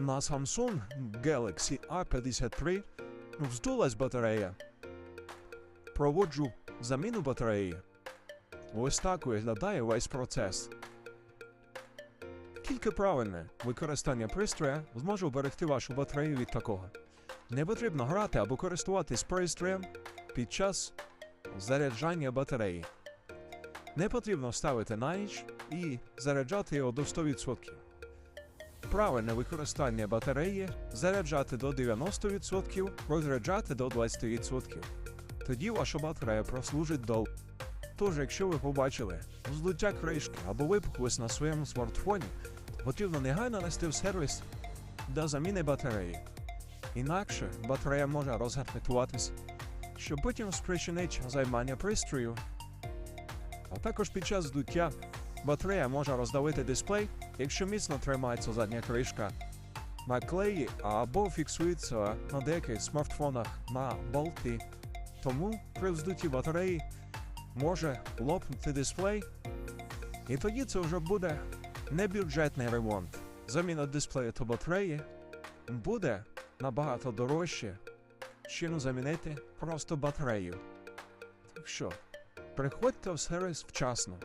На Samsung Galaxy A53 вздулась батарея. Проводжу заміну батареї. Ось так виглядає весь процес. Тільки правильне використання пристроя зможе вберегти вашу батарею від такого. Не потрібно грати або користуватись пристроєм під час заряджання батареї. Не потрібно ставити на ніч і заряджати його до 100%. Правильне використання батареї заряджати до 90%, розряджати до 20%. Тоді ваша батарея прослужить довго. Тож, якщо ви побачили злиття кришки або випухлость на своєму смартфоні, потрібно негайно нести в сервіс для заміни батареї. Інакше батарея може розгартуватись, що потім спричинить займання пристрою. А також під час здуття батарея може роздавити дисплей, якщо міцно тримається задня кришка. На клеї або фіксується на деяких смартфонах на болти. Тому при вздутті батареї може лопнути дисплей, і тоді це вже буде небюджетний ремонт. Заміна дисплею та батареї буде набагато дорожче, чим замінити просто батарею. Так що, приходьте в сервіс вчасно.